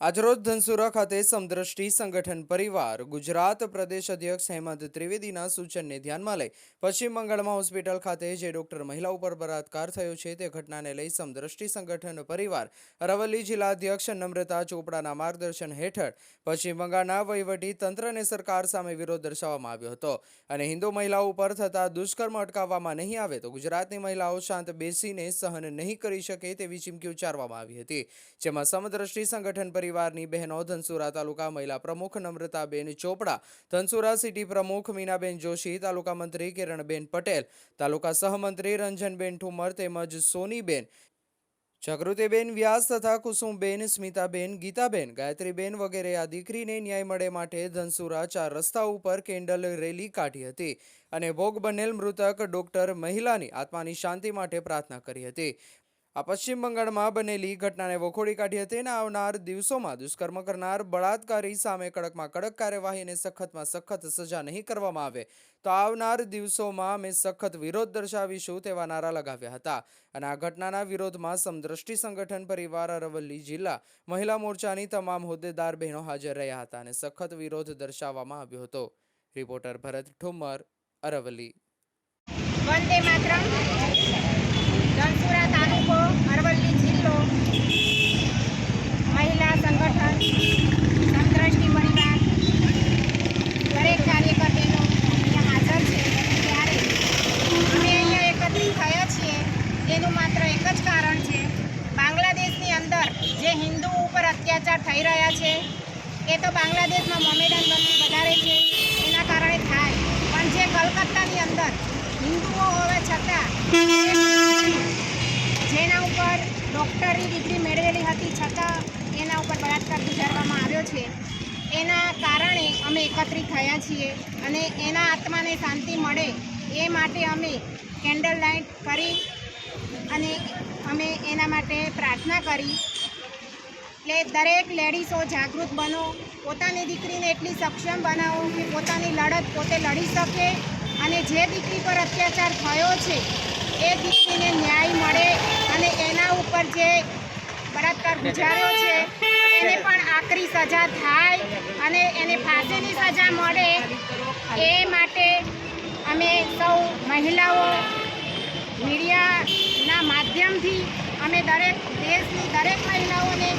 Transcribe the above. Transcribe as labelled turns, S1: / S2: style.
S1: આજરોજ ધનસુરા ખાતે સમદ્રષ્ટિ સંગઠન પરિવાર, ગુજરાત પ્રદેશ અધ્યક્ષ હેમંત ત્રિવેદીના સૂચનને ધ્યાનમાં લઈ પશ્ચિમ બંગાળમાં હોસ્પિટલ ખાતે જે ડોક્ટર મહિલા ઉપર બળાત્કાર થયો છે તે ઘટનાને લઈ સમદ્રષ્ટિ સંગઠન પરિવાર, અરવલ્લી જિલ્લા અધ્યક્ષ નમ્રતા ચોપડાના માર્ગદર્શન હેઠળ પશ્ચિમ બંગાળના વહીવટી તંત્રને સરકાર સામે વિરોધ દર્શાવવામાં આવ્યો હતો. અને હિન્દુ મહિલાઓ ઉપર થતા દુષ્કર્મ અટકાવવામાં નહીં આવે તો ગુજરાતની મહિલાઓ શાંત બેસીને સહન નહીં કરી શકે તેવી ચીમકી ઉચ્ચારવામાં આવી હતી, જેમાં સમદ્રષ્ટિ સંગઠન પરિવારની બહેનો ધનસુરા તાલુકા મહિલા પ્રમુખ નમ્રતાબેન ચોપડા, ધનસુરા સિટી પ્રમુખ મીનાબેન જોશી, તાલુકા મંત્રી કિરણબેન પટેલ, તાલુકા સહમંત્રી રંજનબેન ઠુમર તેમજ સોનીબેન, જાગૃતિબેન વ્યાસ તથા કુસુમબેન સ્મિતાબેન, ગીતાબેન, ગાયત્રીબેન વગેરે આ દીકરીને ન્યાય મળે માટે ધનસુરા ચાર રસ્તા ઉપર કેન્ડલ રેલી કાઢી હતી અને ભોગ બનેલ મૃતક ડોક્ટર મહિલાની આત્માની શાંતિ માટે પ્રાર્થના કરી હતી. આ પશ્ચિમ બંગાળમાં બનેલી ઘટનાને વખોડી કાઢી હતી અને આવનાર દિવસોમાં દુષ્કર્મ કરનાર બળાત્કારી સામે કડકમાં કડક કાર્યવાહી અને સખતમાં સખત સજા નહીં કરવામાં આવે. તો આવનાર દિવસોમાં અમે સખત વિરોધ દર્શાવીશું તેવા નારા લગાવ્યા હતા. અને આ ઘટનાના વિરોધમાં સમદ્રષ્ટિ સંગઠન પરિવાર અરવલ્લી જિલ્લા મહિલા મોરચાની તમામ હોદ્દેદાર બહેનો હાજર રહ્યા હતા અને સખત વિરોધ દર્શાવવામાં આવ્યો હતો. રિપોર્ટર ભરત ઠુમ્મર, અરવલ્લી.
S2: વંદે માતરમ. ધનસુરા તાલુકો, અરવલ્લી જિલ્લો, મહિલા સંગઠન સમદ્રષ્ટિ પરિવાર, દરેક કાર્યકર બહેનો અહીંયા હાજર છે. ત્યારે અમે અહીંયા એકત્રિત થયા છીએ. તેનું માત્ર એક જ કારણ છે, બાંગ્લાદેશની અંદર જે હિન્દુ ઉપર અત્યાચાર થઈ રહ્યા છે, એ તો બાંગ્લાદેશમાં મોમેડાન વસ્તી વધારે છે, એના કારણે થાય. પણ જે કલકત્તાની અંદર હિન્દુઓ હોવા છતાં ડૉક્ટરની ડિગ્રી મેળવેલી હતી, છતાં એના ઉપર બળાત્કાર ગુજારવામાં આવ્યો છે. એના કારણે અમે એકત્રિત થયા છીએ અને એના આત્માને શાંતિ મળે એ માટે અમે કેન્ડલ લાઇટ કરી અને અમે એના માટે પ્રાર્થના કરી એટલે દરેક લેડીઝો જાગૃત બનો, પોતાની દીકરીને એટલી સક્ષમ બનાવો કે પોતાની લડત પોતે લડી શકે અને જે દીકરી પર અત્યાચાર થયો છે, એ દીકરીને ન્યાય મળે અને એના ઉપર જે બળાત્કાર ગુજાર્યો છે, એને પણ આકરી સજા થાય અને એને ફાંસીની સજા મળે એ માટે અમે સૌ મહિલાઓ મીડિયાના માધ્યમથી અમે દરેક દેશની દરેક મહિલાઓને